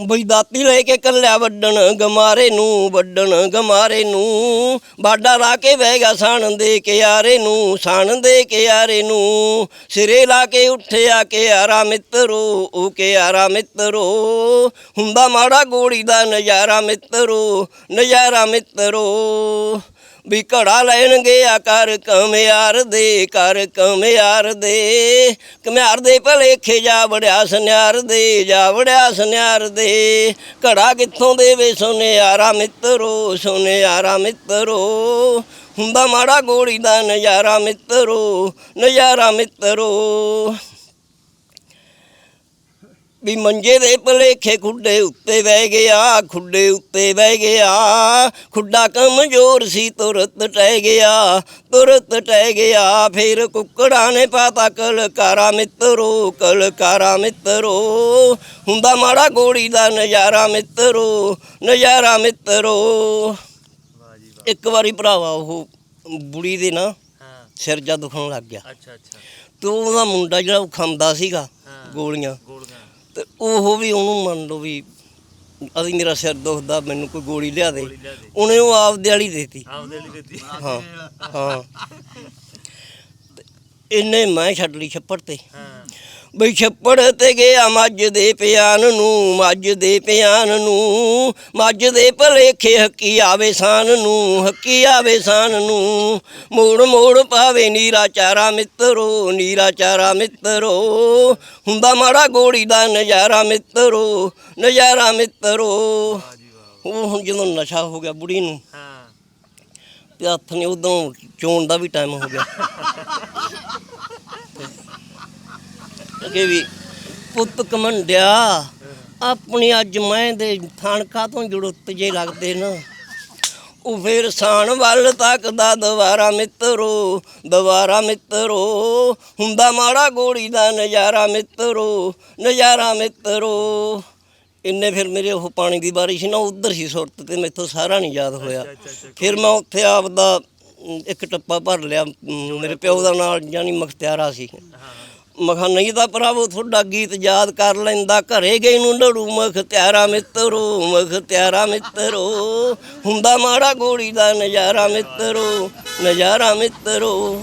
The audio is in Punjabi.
ਬਈ ਦਾਤੀ ਲੈ ਕੇ ਕੱਲਿਆ ਵੱਡਣ, ਗਮਾਰੇ ਨੂੰ ਵੱਡਣ, ਗਮਾਰੇ ਨੂੰ। ਬਾਡਾ ਲਾ ਕੇ ਬਹਿ ਗਿਆ ਸਾਣ ਦੇ ਕੇ ਯਾਰੇ ਨੂੰ, ਸਾਣ ਦੇ ਕੇ ਯਾਰੇ ਨੂੰ। ਸਿਰੇ ਲਾ ਕੇ ਉੱਠਿਆ ਕੇ ਯਾਰਾ ਮਿੱਤਰੋ ਉਹ ਕੇ ਯਾਰਾ ਮਿੱਤਰੋ। ਹੁੰਦਾ ਮਾੜਾ ਗੋੜੀ ਦਾ ਨਜ਼ਾਰਾ ਮਿੱਤਰੋ ਨਜ਼ਾਰਾ ਮਿੱਤਰੋ। ਵੀ ਘੜਾ ਲੈਣ ਗਿਆ ਕਰ ਕਮਿਆਰ ਦੇ ਕਰ ਕਮਿਆਰ ਦੇ। ਕਮਿਆਰ ਦੇ ਭਲੇਖੇ ਜਾ ਵੜਿਆ ਸੁਨਿਆਰ ਦੇ, ਜਾ ਵੜਿਆ ਸੁਨਿਆਰ ਦੇ। ਘੜਾ ਕਿੱਥੋਂ ਦੇਵੇ ਸੁਨਿਆਰਾ ਮਿੱਤਰੋ ਸੁਨਿਆਰਾ ਮਿੱਤਰੋ। ਹੁੰਦਾ ਮਾੜਾ ਗੋੜੀ ਦਾ ਨਜ਼ਾਰਾ ਮਿੱਤਰੋ ਨਜ਼ਾਰਾ ਮਿੱਤਰੋ। ਵੀ ਮੰਜੇ ਦੇ ਭਲੇਖੇ ਖੁੱਡੇ ਉੱਤੇ ਬਹਿ ਗਿਆ ਖੁੱਡੇ ਉੱਤੇ ਬਹਿ ਗਿਆ। ਖੁੱਡਾ ਕਮਜ਼ੋਰ ਸੀ ਤੁਰਤ ਟਹਿ ਗਿਆ ਤੁਰਤ ਟਹਿ ਗਿਆ। ਫਿਰ ਕੁੱਕੜਾਂ ਨੇ ਪਾਤਾ ਕਲਕਾਰਾ ਮਿੱਤਰੋ ਕਲਕਾਰਾ ਮਿੱਤਰੋ। ਹੁੰਦਾ ਮਾੜਾ ਗੋੜੀ ਦਾ ਨਜ਼ਾਰਾ ਮਿੱਤਰੋ ਨਜ਼ਾਰਾ ਮਿੱਤਰੋ। ਇੱਕ ਵਾਰੀ ਭਰਾਵਾ ਉਹ ਬੁੜੀ ਦੇ ਨਾ ਸਿਰ ਜਾ ਦੁਖਣ ਲੱਗ ਗਿਆ। ਅੱਛਾ ਅੱਛਾ। ਤੇ ਉਹਦਾ ਮੁੰਡਾ ਜਿਹੜਾ ਉਹ ਖਾਂਦਾ ਸੀਗਾ ਗੋਲੀਆਂ। ਤੇ ਉਹ ਵੀ ਉਹਨੂੰ ਮੰਨ ਲਓ ਵੀ ਅਦੀ ਮੇਰਾ ਸਿਰ ਦੁਖਦਾ ਮੈਨੂੰ ਕੋਈ ਗੋਲੀ ਲਿਆ ਦੇ। ਉਹਨੇ ਉਹ ਆਪਦੇ ਵਾਲੀ ਦੇਤੀ। ਆਪਦੇ ਲਈ ਦਿੱਤੀ। ਹਾਂ ਹਾਂ। ਤੇ ਇਹਨੇ ਮੈਂ ਛੱਡ ਲਈ ਛੱਪੜ ਤੇ। ਹਾਂ। ਬਈ ਛੱਪੜ ਤੇ ਗਿਆ ਮੱਝ ਦੇ ਪਿਆਨ ਨੂੰ ਮੱਝ ਦੇ ਪਿਆਨ ਨੂੰ। ਮੱਝ ਦੇ ਭਲੇਖੇ ਹੱਕੀ ਆਵੇ ਸਾਨ ਨੂੰ ਹੱਕੀ ਆਵੇ ਸਾਨ ਨੂੰ। ਮੋੜ ਮੋੜ ਪਾਵੇ ਨੀਰਾ ਚਾਰਾ ਮਿੱਤਰੋ ਨੀਰਾ ਚਾਰਾ ਮਿੱਤਰੋ। ਹੁੰਦਾ ਮਾੜਾ ਗੋੜੀ ਦਾ ਨਜ਼ਾਰਾ ਮਿੱਤਰੋ ਨਜ਼ਾਰਾ ਮਿੱਤਰੋ। ਉਹ ਹੁਣ ਜਦੋਂ ਨਸ਼ਾ ਹੋ ਗਿਆ ਬੁੜੀ ਨੂੰ ਹਾਂ। ਤੇ ਹੱਥ ਨੇ ਉਦੋਂ ਚੋਣ ਦਾ ਵੀ ਟਾਈਮ ਹੋ ਗਿਆ। ਅਗੇ ਵੀ ਪੁੱਤ ਕਮੰਡਿਆ ਆਪਣੀ ਅੱਜ ਮੈਂ ਦੇ ਥਾਣਕਾ ਤੋਂ ਜੁੜਤ ਜੇ ਲੱਗਦੇ ਨਾ। ਉਹ ਫੇਰ ਸਾਣ ਵੱਲ ਤੱਕਦਾ ਦੁਬਾਰਾ ਮਿੱਤਰੋ ਦੁਬਾਰਾ ਮਿੱਤਰੋ। ਹੁੰਦਾ ਮਾੜਾ ਗੋੜੀ ਦਾ ਨਜ਼ਾਰਾ ਮਿੱਤਰੋ ਨਜ਼ਾਰਾ ਮਿੱਤਰੋ। ਇੰਨੇ ਫਿਰ ਮੇਰੇ ਉਹ ਪਾਣੀ ਦੀ ਬਾਰਿਸ਼ ਨਾ ਉਧਰ ਸੀ ਸੁਰਤ ਤੇ ਮੈਥੋਂ ਸਾਰਾ ਨਹੀਂ ਯਾਦ ਹੋਇਆ। ਫਿਰ ਮੈਂ ਉੱਥੇ ਆਪਦਾ ਅਮ, ਇੱਕ ਟੱਪਾ ਭਰ ਲਿਆ ਮੇਰੇ ਪਿਓ ਦਾ ਨਾਲ ਜਾਨੀ ਮਖਤਿਆਰਾ ਸੀ। ਹਾਂ। ਮਖਾ ਨਹੀਂ ਤਾਂ ਭਰਾਵੋ ਤੁਹਾਡਾ ਗੀਤ ਯਾਦ ਕਰ ਲੈਂਦਾ। ਘਰੇ ਗਈ ਨੂੰ ਲੜੂ ਮਖਤਿਆਰਾ ਮਿੱਤਰੋ ਮਖਤਿਆਰਾ ਮਿੱਤਰੋ। ਹੁੰਦਾ ਮਾੜਾ ਗੋੜੀ ਦਾ ਨਜ਼ਾਰਾ ਮਿੱਤਰੋ ਨਜ਼ਾਰਾ ਮਿੱਤਰੋ।